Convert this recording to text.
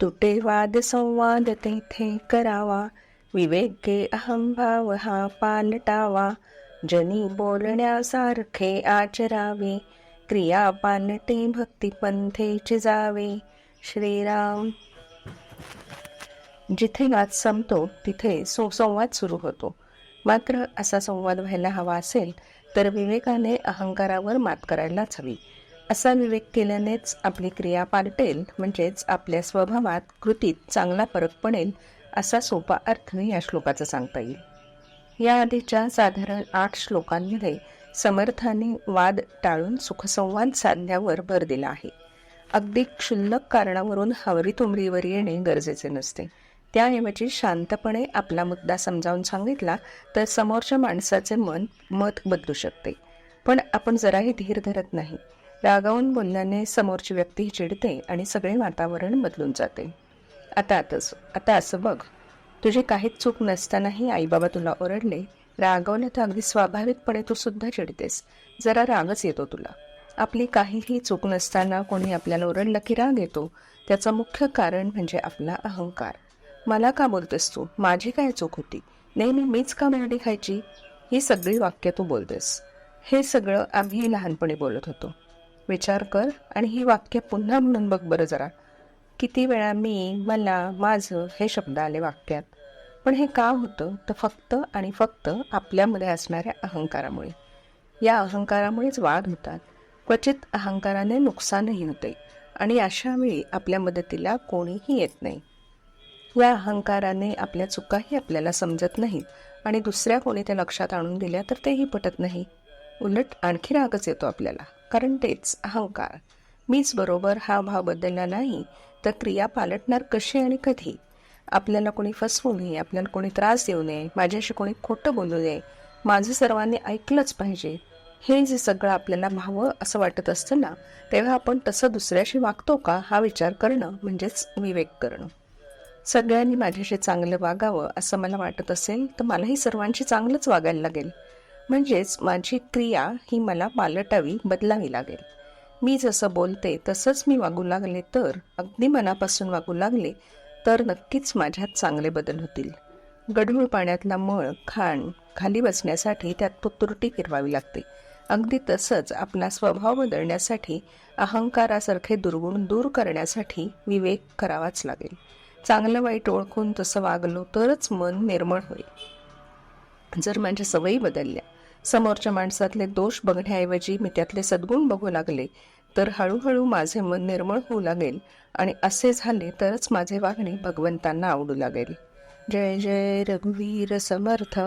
तुटे वाद संवाद तेथे करावा. विवेके अहंभाव हा पानटावा जनी बोलण्यासारखे आचरावे. क्रिया पानटे भक्तिपंथे जावे. श्रीराम. जिथे नाच संपतो तिथे सुसंवाद सुरू होतो. मात्र असा संवाद व्हायला हवा असेल तर विवेकाने अहंकारावर मात करायलाच हवी. असा विवेक केल्यानेच आपली क्रिया पालटेल म्हणजेच आपल्या स्वभावात कृतीत चांगला फरक पडेल असा सोपा अर्थ या श्लोकाचा सांगता येईल. या आधीच्या साधारण आठ श्लोकांमध्ये समर्थाने वाद टाळून सुखसंवाद साधण्यावर भर दिला आहे. अगदी क्षुल्लक कारणावरून हवरीतुमरीवर येणे गरजेचे नसते. त्याऐवजी शांतपणे आपला मुद्दा समजावून सांगितला तर समोरच्या माणसाचे मन मत बदलू शकते. पण आपण जराही धीर धरत नाही. रागावून बोलण्याने समोरची व्यक्ती चिडते आणि सगळे वातावरण बदलून जाते. आता आताच आता असं बघ. तुझी काहीच चूक नसतानाही आईबाबा तुला ओरडले. रागवलं तर अगदी स्वाभाविकपणे तू सुद्धा चिडतेस. जरा रागच येतो तुला. आपली काहीही चूक नसताना कोणी आपल्याला ओरडलं की राग येतो. त्याचं मुख्य कारण म्हणजे आपला अहंकार. मला का बोलतेस तू? माझी काय चूक होती? नेहमी मीच का मेरडी खायची? ही सगळी वाक्य तू बोलतेस. हे सगळं आम्ही लहानपणी बोलत होतो. विचार कर आणि ही वाक्य पुन्हा म्हणून बघ बरं जरा. किती वेळा मी मला माझं हे शब्द आले वाक्यात. पण हे का होतं? तर फक्त आणि फक्त आपल्यामध्ये असणाऱ्या अहंकारामुळे. या अहंकारामुळेच वाद होतात. क्वचित अहंकाराने नुकसानही होते आणि अशा वेळी आपल्या मदतीला कोणीही येत नाही. या अहंकाराने आपल्या चुकाही आपल्याला समजत नाहीत आणि दुसऱ्या कोणी त्या लक्षात आणून दिल्या तर तेही पटत नाही. उलट आणखी रागच येतो आपल्याला. कारण तेच अहंकार. मीच बरोबर हा भाव बदलला नाही तर क्रिया पालटणार कशी आणि कधी? आपल्याला कोणी फसवू नये आपल्याला कोणी त्रास देऊ नये माझ्याशी कोणी खोटं बोलू नये माझं सर्वांनी ऐकलंच पाहिजे. हे जे सगळं आपल्याला व्हावं असं वाटत असतं ना तेव्हा आपण तसं दुसऱ्याशी वागतो का हा विचार करणं म्हणजेच विवेक करणं. सगळ्यांनी माझ्याशी चांगलं वागावं असं मला वाटत असेल तर मलाही सर्वांशी चांगलंच वागायला लागेल. म्हणजेच माझी क्रिया ही मला पालटावी बदलावी लागेल. मी जसं बोलते तसंच मी वागू लागले तर अगदी मनापासून वागू लागले तर नक्कीच माझ्यात चांगले बदल होतील. गढूळ पाण्यातला मळ खाण खाली बसण्यासाठी त्यात पुतुरटी फिरवावी लागते. अगदी तसंच आपला स्वभाव बदलण्यासाठी अहंकारासारखे दुर्गुण दूर करण्यासाठी विवेक करावाच लागेल. चांगलं वाईट ओळखून तसं वागलो तरच मन निर्मळ होईल. जर माझ्या सवयी बदलल्या समोरच्या माणसातले दोष बघण्याऐवजी मी त्यातले सद्गुण बघू लागले. तर हळूहळू माझे मन निर्मळ होऊ लागेल आणि असे झाले तरच माझे वागणे भगवंतांना आवडू लागेल. जय जय रघुवीर समर्थ.